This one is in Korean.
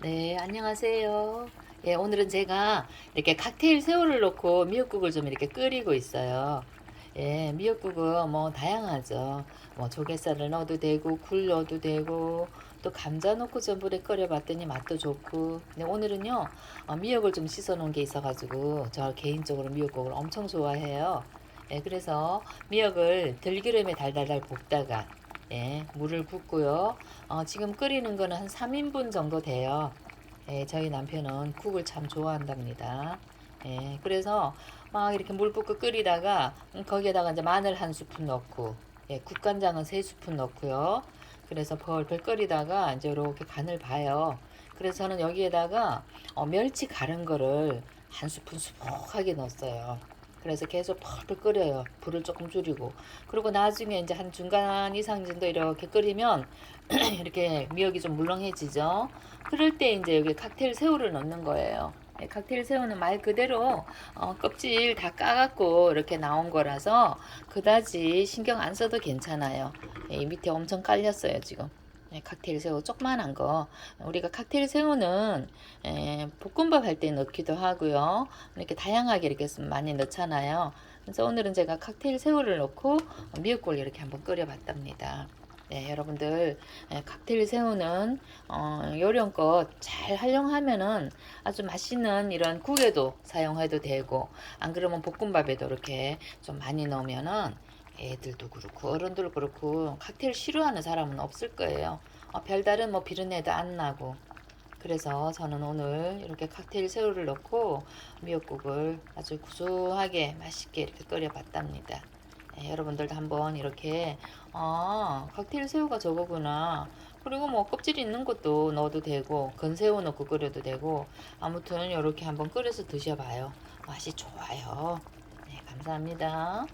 네, 안녕하세요. 예, 오늘은 제가 이렇게 칵테일 새우를 넣고 미역국을 좀 이렇게 끓이고 있어요. 예, 미역국은 뭐 다양하죠. 뭐 조갯살을 넣어도 되고, 굴 넣어도 되고, 또 감자 넣고 전불에 끓여봤더니 맛도 좋고. 근데 오늘은요, 어, 미역을 좀 씻어 놓은 게 있어가지고, 저 개인적으로 미역국을 엄청 좋아해요. 예, 그래서 미역을 들기름에 달달달 볶다가, 예, 물을 붓고요. 어, 지금 끓이는 거는 한 3인분 정도 돼요. 예, 저희 남편은 국을 참 좋아한답니다. 예, 그래서 막 이렇게 물 붓고 끓이다가 음, 거기에다가 이제 마늘 한 스푼 넣고, 예, 국간장은 세 스푼 넣고요. 그래서 벌벌 끓이다가 이제 이렇게 간을 봐요. 그래서 저는 여기에다가 어, 멸치 갈은 거를 한 스푼 수북하게 넣었어요. 그래서 계속 펄펄 끓여요. 불을 조금 줄이고. 그리고 나중에 이제 한 중간 이상 정도 이렇게 끓이면 이렇게 미역이 좀 물렁해지죠. 그럴 때 이제 여기 칵테일 새우를 넣는 거예요. 예, 칵테일 새우는 말 그대로 어, 껍질 다 까갖고 이렇게 나온 거라서 그다지 신경 안 써도 괜찮아요. 예, 이 밑에 엄청 깔렸어요 지금. 예, 칵테일 새우 조그만한 거. 우리가 칵테일 새우는 예, 볶음밥 할 때 넣기도 하고요. 이렇게 다양하게 이렇게 많이 넣잖아요. 그래서 오늘은 제가 칵테일 새우를 넣고 미역국을 이렇게 한번 끓여 봤답니다. 네, 여러분들 예, 칵테일 새우는 어, 요령껏 잘 활용하면은 아주 맛있는 이런 국에도 사용해도 되고 안 그러면 볶음밥에도 이렇게 좀 많이 넣으면은 애들도 그렇고 어른들도 그렇고 칵테일 싫어하는 사람은 없을 거예요. 어, 별다른 뭐 비린내도 안 나고. 그래서 저는 오늘 이렇게 칵테일 새우를 넣고 미역국을 아주 구수하게 맛있게 이렇게 끓여봤답니다. 네, 여러분들도 한번 이렇게 아 칵테일 새우가 저거구나. 그리고 뭐 껍질 있는 것도 넣어도 되고 건새우 넣고 끓여도 되고 아무튼 이렇게 한번 끓여서 드셔봐요. 맛이 좋아요. 네, 감사합니다.